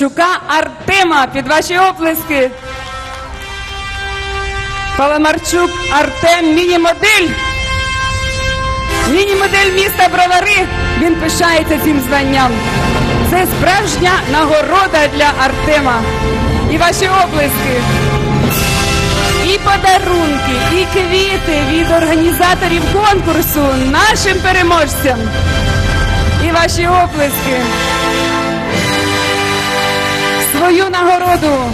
Паламарчука Артема. Під ваші оплески. Паламарчук Артем міні-модель. Міні-модель міста Бровари. Він пишається цим званням. Це справжня нагорода для Артема. І ваші оплески. І подарунки, і квіти від організаторів конкурсу нашим переможцям. І ваші оплески. Свою нагороду,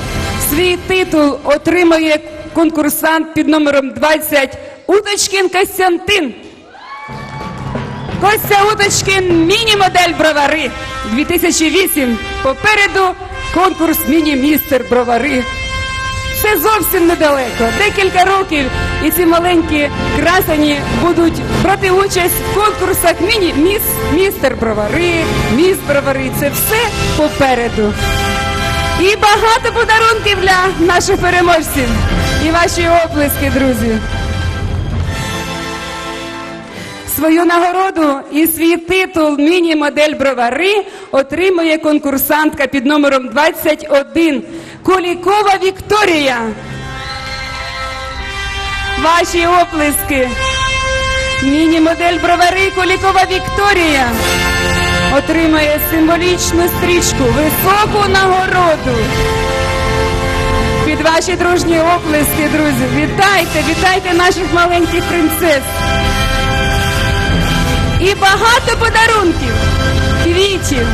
свій титул отримує конкурсант під номером 20 Уточкін Костянтин. Костя Уточкін міні-модель бровари 2008. Попереду конкурс міні-містер бровари. Це зовсім недалеко. Декілька років і ці маленькі красені будуть брати участь в конкурсах міні міс містер бровари, міс бровари. Це все попереду. І багато подарунків для наших переможців. І ваші оплески, друзі. Свою нагороду і свій титул міні-модель бровари отримує конкурсантка під номером 21 Кулікова Вікторія. Ваші оплески. Міні-модель бровари Кулікова Вікторія отримує символічну стрічку, високу нагороду. Під ваші дружні оплески, друзі. Вітайте, вітайте наших маленьких принцес. І багато подарунків, квітів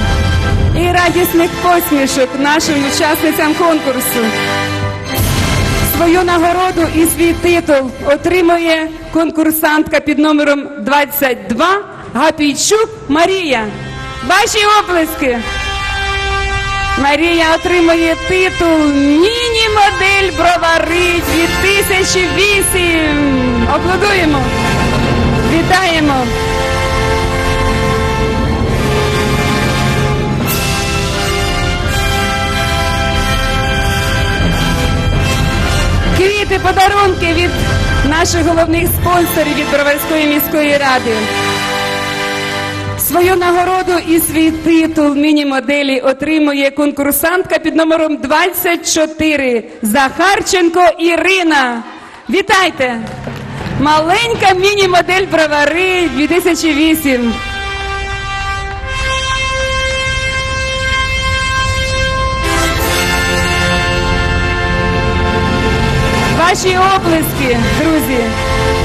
і радісних посмішок нашим учасницям конкурсу. Свою нагороду і свій титул отримує конкурсантка під номером 22 Гапійчук Марія. Ваші оплески. Марія отримує титул Міні-модель Бровари 2008. Аплодуємо. Вітаємо. Квіти, подарунки від наших головних спонсорів від Броварської міської ради. Свою нагороду і свій титул міні-моделі отримує конкурсантка під номером 24 Захарченко Ірина. Вітайте! Маленька міні-модель Бровари 2008. Ваші оплески, друзі,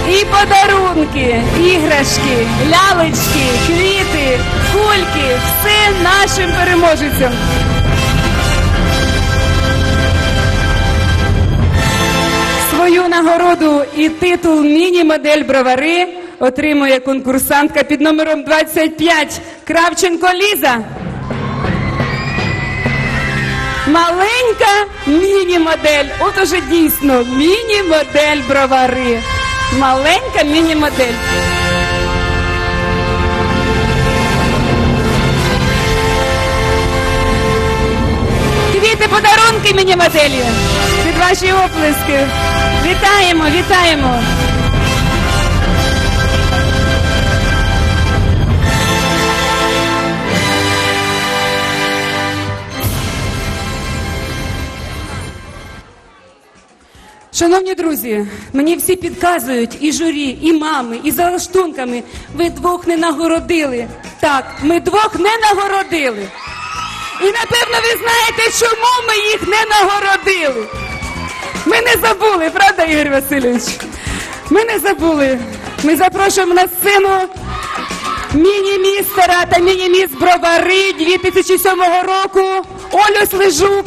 і подарунки, іграшки, лялечки, квіти, кульки все нашим переможцям. Свою нагороду і титул міні-модель бровари отримує конкурсантка під номером 25 Кравченко Ліза. Маленька міні-модель. От уже дійсно міні-модель бровари. Маленька міні-модель. Квіти, подарунки міні-моделі. Під ваші оплески. Вітаємо, вітаємо. Шановні друзі, мені всі підказують, і журі, і мами, і за лаштунками. Ви двох не нагородили. Так, ми двох не нагородили. І напевно ви знаєте, чому ми їх не нагородили. Ми не забули, правда, Ігор Васильович? Ми не забули. Ми запрошуємо на сцену міні-містера та міні-міс Бровари 2007 року Олю Слежук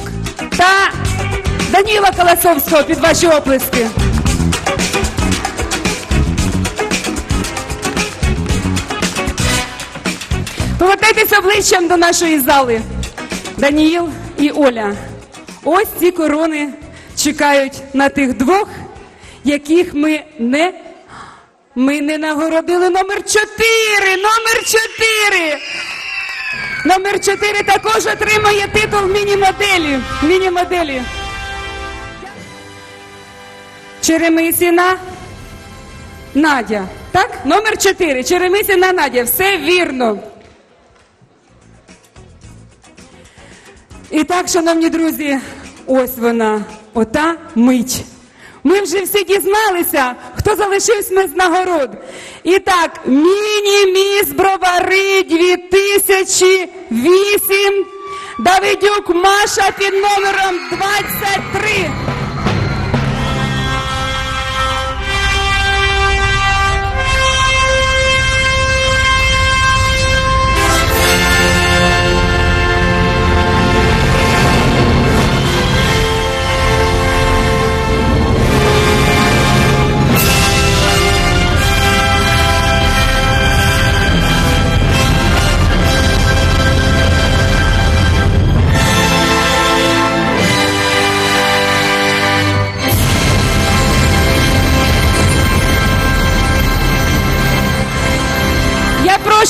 та Даніла Колосовського під ваші оплески. Повертайтеся обличчям до нашої зали. Даніїл і Оля. Ось ці корони чекають на тих двох, яких ми не. Ми не нагородили номер 4! Номер 4! Номер 4 також отримає титул міні-моделі. Міні-моделі. Черемисіна Надя. Так? Номер 4. Черемисіна Надя. Все вірно. І так, шановні друзі, ось вона, ота мить. Ми вже всі дізналися, хто залишився без нагород. І так, міні-міс бровари 2008. Давидюк Маша під номером 23.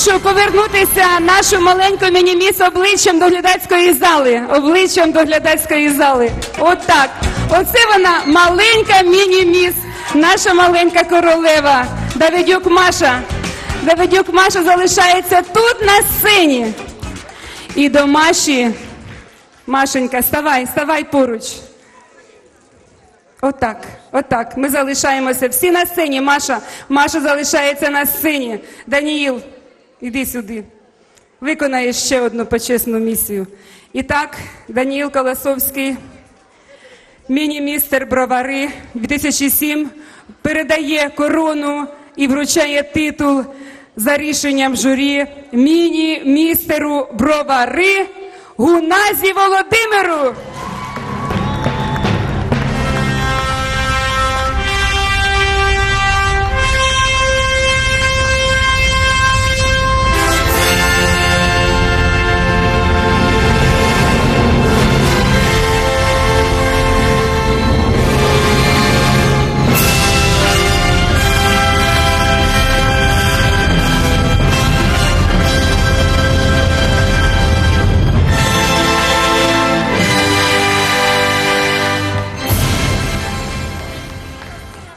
Прошу повернутися нашу маленьку мініміс обличчям до глядацької зали. Обличчям до глядацької зали. От так. Оце вона маленька мініміс, наша маленька королева. Давидюк Маша. Давидюк Маша залишається тут на сцені. І до Маші. Машенька, ставай, ставай поруч. Отак, отак. Ми залишаємося всі на сцені. Маша, Маша залишається на сцені. Даніїл, іди сюди. Виконає ще одну почесну місію. І так, Даніїл Колосовський, міні-містер Бровари 2007 передає корону і вручає титул за рішенням журі міні-містеру Бровари Гуназі Володимиру.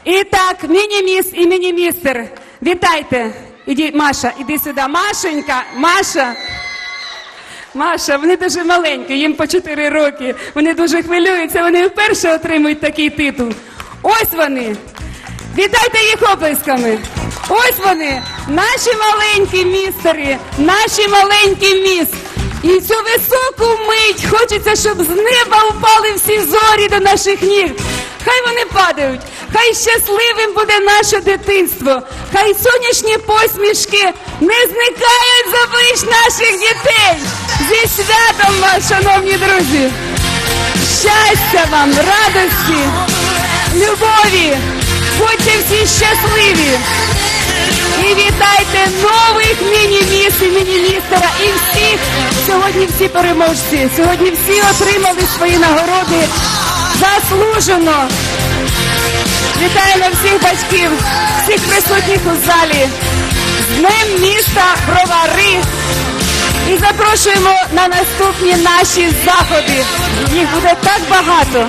І так, міні-міс і міні-містер. Вітайте. Іди, Маша, іди сюди. Машенька, Маша. Маша, вони дуже маленькі, їм по 4 роки. Вони дуже хвилюються, вони вперше отримують такий титул. Ось вони. Вітайте їх оплесками. Ось вони, наші маленькі містери, наші маленькі міс. І цю високу мить хочеться, щоб з неба впали всі зорі до наших ніг. Хай вони падають, хай щасливим буде наше дитинство, хай сонячні посмішки не зникають з облич наших дітей. Зі святом вас, шановні друзі! Щастя вам, радості, любові, будьте всі щасливі. І вітайте нових міні-міс і міні-містера і всіх, сьогодні всі переможці, сьогодні всі отримали свої нагороди заслужено. Вітаємо всіх батьків, всіх присутніх у залі з Днем міста Бровари. І запрошуємо на наступні наші заходи. Їх буде так багато.